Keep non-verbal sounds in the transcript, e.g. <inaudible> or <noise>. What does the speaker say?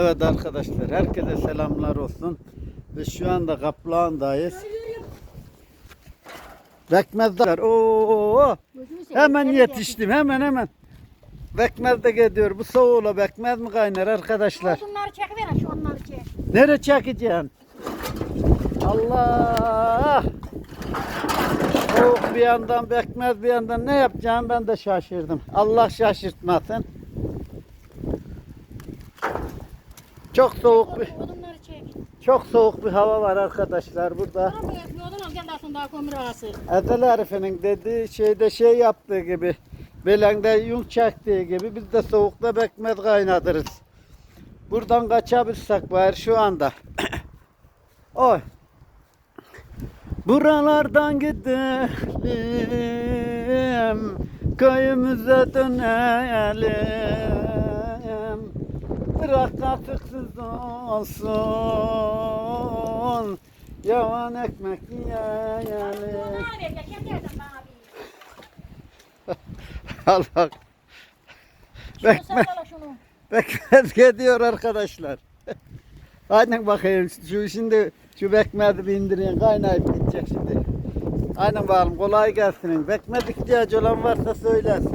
Evet arkadaşlar herkese selamlar olsun. Ve şu anda Kaplan'dayız. Bekmezler. Oo, hemen yetiştim hemen hemen. Bekmez de gidiyor. Bu soğuğla bekmez mi kaynar arkadaşlar? Odunları çekiver şu onları çek. Nereye çekeceksin? Allah! Soğuk bir yandan bekmez bir yandan ne yapacağım ben de şaşırdım. Allah şaşırtmasın. Çok soğuk bir Odunları çek. çok soğuk bir hava var arkadaşlar burada. Tamam odun al gel daha sonra daha kömür arası. Edel Arif'in dediği şeyde şey yaptığı gibi belende yün çektiği gibi biz de soğukta bekmez kaynatırız. Buradan kaçabilirsek var şu anda. <coughs> Oy. Buralardan gidelim köyümüze dönelim. Bırak katıksız olsun. Yavan ekmek yiyelim. Odun ver ya kendi yerden bana bir. Allah Şunu Bekme. sallala şunu. <laughs> bekmez gidiyor arkadaşlar. Aynen bakayım şu şimdi şu bekmezi bir indirin kaynayıp gidecek şimdi. Aynen bakalım kolay gelsin. Bekmez ihtiyacı olan varsa söylesin.